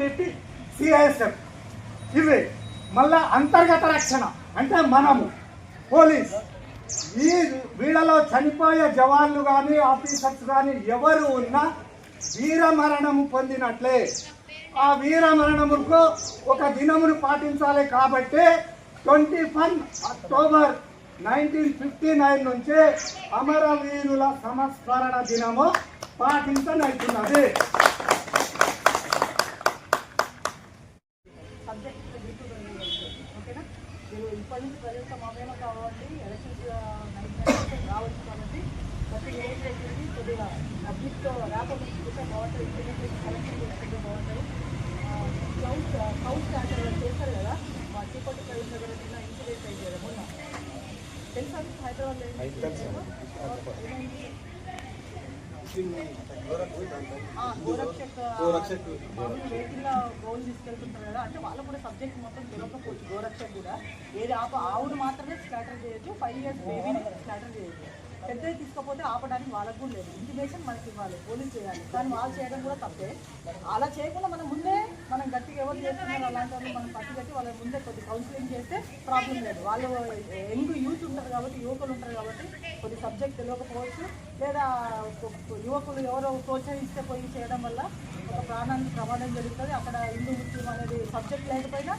పెట్టి సిఐఎస్ఎఫ్ ఇవి. మళ్ళా అంతర్గత రక్షణ అంటే మనము. పోలీస్. ఈ వీళ్ళలో చనిపోయే జవాన్లు కానీ ఆఫీసర్స్ కానీ ఎవరు ఉన్నా వీరమరణము పొందినట్లే. ఆ వీరమరణముకు ఒక దినమును పాటించాలి కాబట్టి twenty one October nineteen fifty nine నుంచి అమరవీరుల సంస్మరణ దినము పాటించనవుతున్నది సబ్జెక్ట్ ఓకేనా మీరు ఇప్పటి నుంచి ప్రజలతో మమేమో కావాలి ఎలక్షన్స్ నైట్ రావచ్చు కాబట్టి ప్రతి విలేజ్ దగ్గరికి కొద్దిగా పబ్లిక్తో ర్యాపర్ తీసుకుంటే బాగుంటుంది ఇంటర్నెట్ కలెక్షన్ చేసుకుంటే గోరక్షక్ మామూలు గోల్ తీసుకెళ్తుంటారు కదా అంటే వాళ్ళు కూడా సబ్జెక్ట్ మొత్తం తెలియకపోవచ్చు గోరక్షక్ కూడా ఏది ఆప ఆవుడు మాత్రమే స్కాటర్ చేయొచ్చు ఫైవ్ ఇయర్స్ బేబీని స్కాటర్ చేయొచ్చు పెద్దది తీసుకపోతే ఆపడానికి వాళ్ళకు కూడా లేదు ఇంటిమేషన్ మనకి ఇవ్వాలి పోలీస్ చేయాలి కానీ వాళ్ళు చేయడం కూడా తప్పే అలా చేయకుండా మనం గట్టిగా ఎవరు చేస్తున్నారు అలాంటి వాళ్ళు మనం పట్టుకట్టి వాళ్ళ ముందే కొద్ది కౌన్సిలింగ్ చేస్తే ప్రాబ్లం లేదు. వాళ్ళు యంగ్ యూత్ ఉంటారు కాబట్టి యువకులు ఉంటారు కాబట్టి కొద్ది సబ్జెక్ట్ తెలియకపోవచ్చు. లేదా యువకులు ఎవరో ప్రోత్సహిస్తే పోయి చేయడం వల్ల ఒక ప్రాణానికి ప్రమాదం జరుగుతుంది. అక్కడ హిందూ ముస్లిం అనేది సబ్జెక్ట్ లేకపోయినా